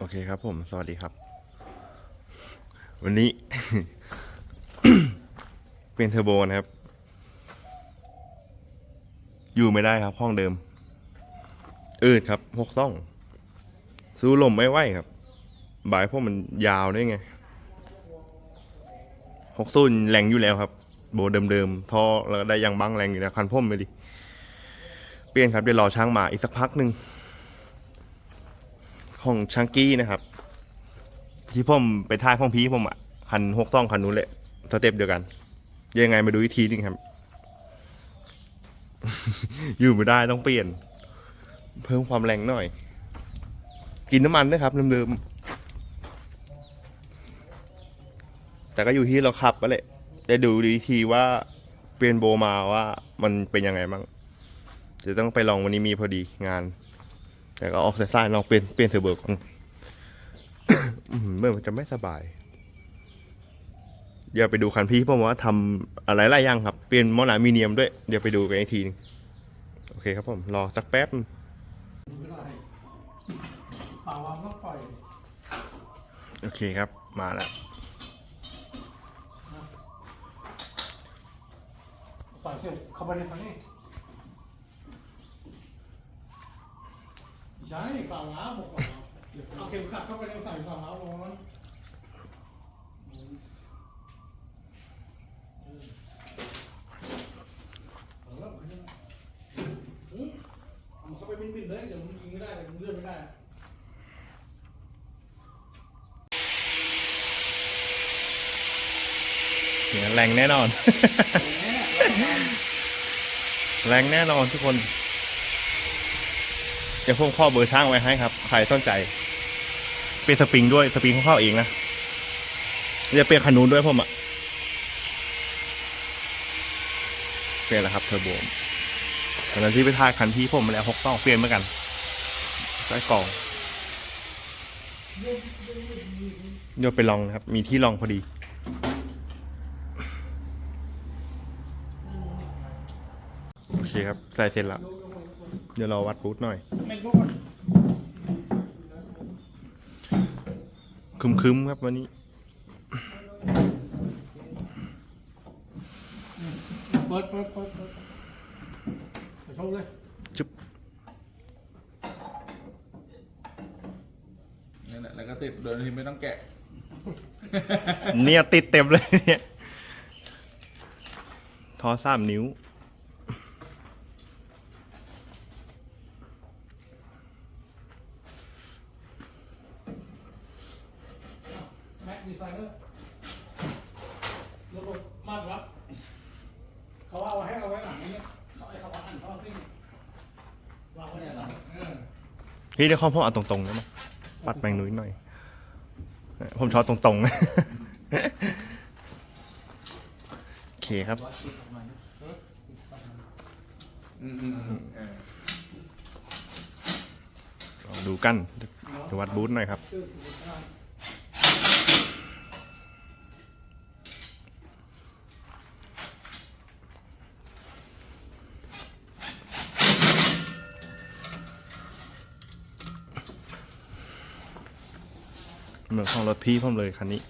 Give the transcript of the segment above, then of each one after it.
โอเคครับผม สวัสดีครับ วันนี้ เป็นเทอร์โบนะครับ อยู่ไม่ได้ครับ ห้องเดิม อืดครับพกต้อง สู้ลมไม่ไหวครับบายพวกมันยาวด้ไงหกสู้แรงอยู่แล้วครับ โบเดิมๆท่อแล้วได้ยังบังแรงอยู่แล้วคันพ่มไปดิ เปลี่ยนครับเดี๋ยวรอช่างมาอีกสักพักหนึ่ง ของชังกี้นะครับ ที่ผมไปท่ายของพี่ผมอะคันหกต้องคันนู้นแหละสเต็ปเดียวกันยังไงมาดูอีกทีนึงครับ อยู่ไม่ได้ต้องเปลี่ยน เพิ่มความแรงหน่อย กินน้ำมันด้วยครับเดิมๆแต่ก็อยู่ที่เราขับไปแหละจะดูดีทีว่าเปลี่ยนโบมาว่ามันเป็นยังไงบ้างเดี๋ยวต้องไปลองวันนี้มีพอดีงาน แต่ก็ออกสายๆลองเปลี่ยนเปลี่ยนเทอร์โบก่อนอื้อหือเมื่อมันจะไม่สบายเดี๋ยวไปดูคันพี่ผมว่าทำอะไรหลายอย่างครับ เปลี่ยนมอนามิเนียมด้วย เดี๋ยวไปดูกันอีกทีนึงโอเคครับผม รอสักแป๊บนึงไม่ได้ป่าวางก็ปล่อยโอเคครับ มาแล้วใส่เสร็จเข้าไปในฝั่งนี้ ใช่ฝั่งล้าบอกก่อนเอาเข็มขัดเข้าไปในใส่ฝั่งล้าวลงนั้นเอาล้วมันยังอืมเอามันเข้าไปบินๆเลยเดี๋ยวมึงยิงไม่ได้เดี๋ยวมึงเลื่อนไม่ได้เสียแรงแน่นอน แรงแน่นอนทุกคน เดี๋ยวผมข้อเบอร์ช่างไว้ให้ครับ ใครสนใจ เป็นสปริงด้วยสปริงของเขาเองนะจะเปลี่ยนคันนูนด้วยผมอะเปลี่ยนแล้วครับเทอร์โบตอนนั้นที่ไปทายคันที่ผมมาแล้วหกต้องเปลี่ยนเหมือนกันใส่กล่องเดี๋ยวไปลองนะครับ มีที่ลองพอดีโอเคครับใส่เสร็จแล้ว เดี๋ยวเราวัดบูทหน่อยไม่รู้ว่าคึมๆครับวันนี้เปิดเปิดเปิดเปิดไปโชว์เลยจุ๊บนั่นแหละแล้วก็ติดโดยที่ไม่ต้องแกะ เนี่ยติดเต็มเลยเนี่ยทอสามนิ้ว แม็ก ดีไซเนอร์ระบบมาตรวัดเขาเอาไว้ให้เอาไว้หลังนี้เขาไอ้เขาหันเขาที่วางไว้เนี่ยหลังเออพี่ได้ข้อพ่อเอาตรงๆได้ไหมปัดแมงนุ้ยหน่อย ผมชอบตรงๆ โอเคครับ อืมอืมอืมเออลองดูกันจะวัดบูทหน่อยครับเห มือนของรถพี่ผมเลยคันนี้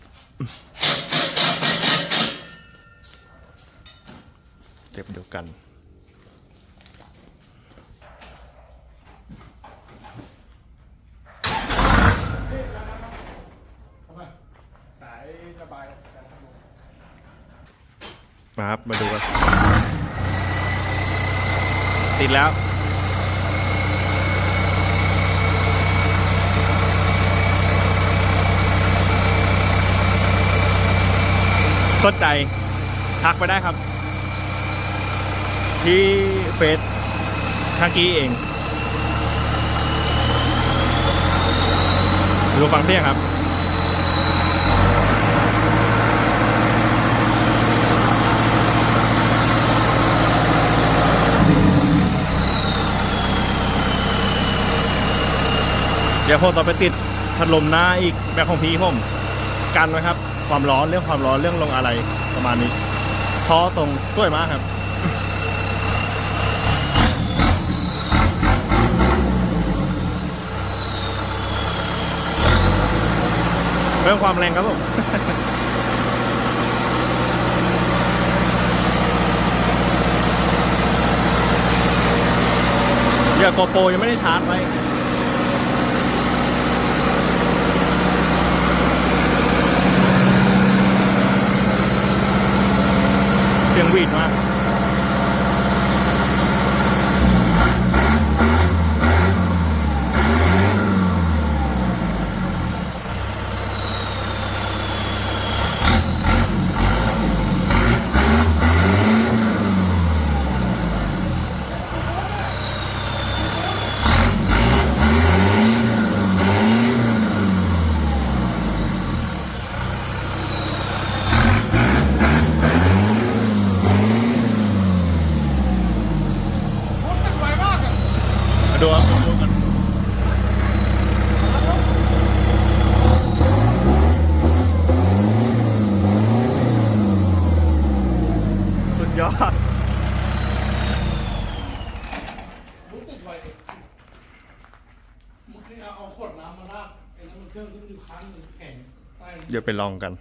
เต็บเดียวกัน สายระบายการทำงาน มาครับ มาดูกันติดแล้ว สนใจทักไปได้ครับ ที่เฟซทางกี้เองดูฟังเสียงครับเดี๋ยวผมต่อไปติดพัดลมหน้าอีกแบบของพี่ผม กันไว้ครับ ความร้อนเรื่องความร้อนเรื่องลงอะไรประมาณนี้ท้อตรงสวยมากครับเพิ่มความแรงครับผมเดี๋ยวโกโปรยังไม่ได้ชาร์จไว้ เสียงหวีดมาก ไวมากอะ มาดูครับดูกันสุดยอด รู้สึกไวเมื่อกี้เอาขวดน้ำมาราดไอ้น้ำมันเครื่องที่มันอยู่ค้างอยู่แข็งใต้ เดี๋ยวไปลองกัน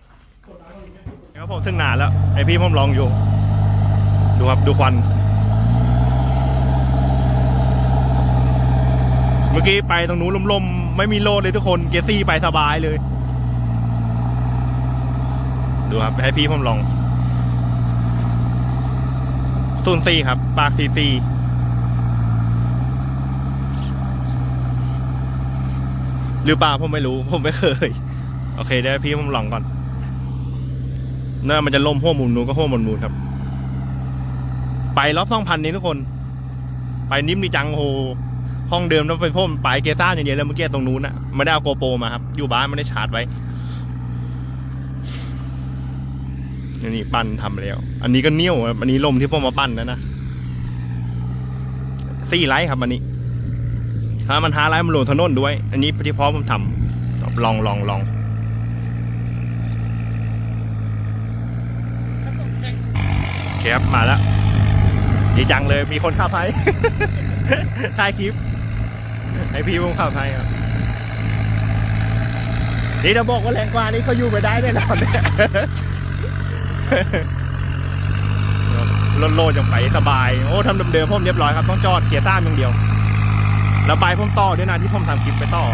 ขวดน้ำมันไม่ครับผมถึงนานแล้ว ไอพี่ผมลองอยู่ ดูครับดูควัน เมื่อกี้ไปตรงนู้นลมๆ ไม่มีโลดเลยทุกคนเกรซี่ไปสบายเลย ดูครับให้พี่ผมลองซูนซีครับ ปากซีซีหรือเปล่าผมไม่รู้ ผมไม่เคย โอเคได้พี่ผมลองก่อนน่ามันจะล่มหัวมุมนู้นก็หัวมุมนู้นครับ ไปรอบสองพันนี้ทุกคน ไปนิ่มดีจังโหห้องเดิมแล้วไปพ่มไปเกต้าอย่างเดียวแล้วเมื่อกี้ตรงนู้นอะไม่ได้เอาโกโปรมาครับ อยู่บ้านไม่ได้ชาร์จไว้อันนี้ปั้นทำแล้ว อันนี้ก็เนี้ยวอันนี้ลมที่พ่อมาปั้นนะนะสี่ไลท์ครับอันนี้ ถ้ามันหาไลท์มันหลงถนนด้วย อันนี้ที่พ่อผมทำลองลองลอง โอเคครับมาแล้ว ดีจังเลยมีคนขับให้ถ่ายคลิป ให้พี่ผมขับให้ครับนี่เราบอกว่าแรงกว่านี่เขาอยู่ไปได้แน่นอนเนี่ยรถโลดยังไปสบาย โอ้ทำเดิมๆผมเรียบร้อยครับ ต้องจอดเกียร์ตามอย่างเดียว แล้วใบผมต่อด้วยนะที่ผมทำคลิปไปต่อ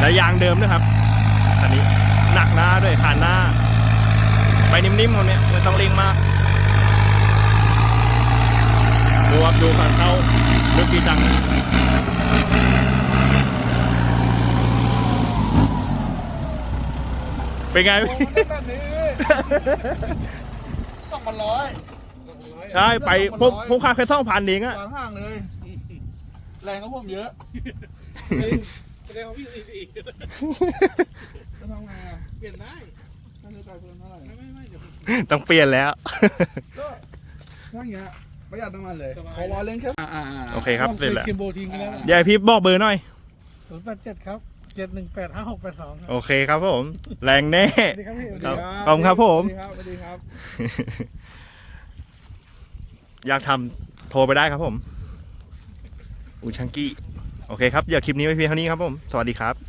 แล้วยางเดิมด้วยครับ อันนี้หนักหน้าด้วยขานหน้า ไปนิ่มๆคนเนี้ยไม่ต้องเร่งมากดูครับดูก่อนเข้าลึกดีจังเป็นไงโอ้มันได้แบบนี้สองพันร้อยใช่ไปผมผมขาดแค่สองพันเองอะวางห่างเลย แรงก็ผมเยอะแสดงว่าพี่สี่สี่จะทำไงอะเปลี่ยนได้ ค่าใช้จ่ายเพิ่มเท่าไหร่ไม่ไม่ไม่เดี๋ยวผมต้องเปลี่ยนแล้ว ก็ถ้าอย่างเงี้ยประหยัดน้ำมันเลยสบายเพราะว่าเล่นแค่อ่าๆๆโอเคครับเสร็จแล้วคิมโบทิ้งไปแล้วเดี๋ยวพี่บอกเบอร์หน่อย ศูนย์แปดเจ็ดครับเจ็ดหนึ่งแปดห้าหกแปดสองโอเคครับผม แรงแน่ สวัสดีครับพี่ครับขอบคุณครับผม สวัสดีครับสวัสดีครับอยากทำโทรไปได้ครับผม อูชังกี้ โอเคครับ เดี๋ยวคลิปนี้ไว้เพียงเท่านี้ครับผม สวัสดีครับ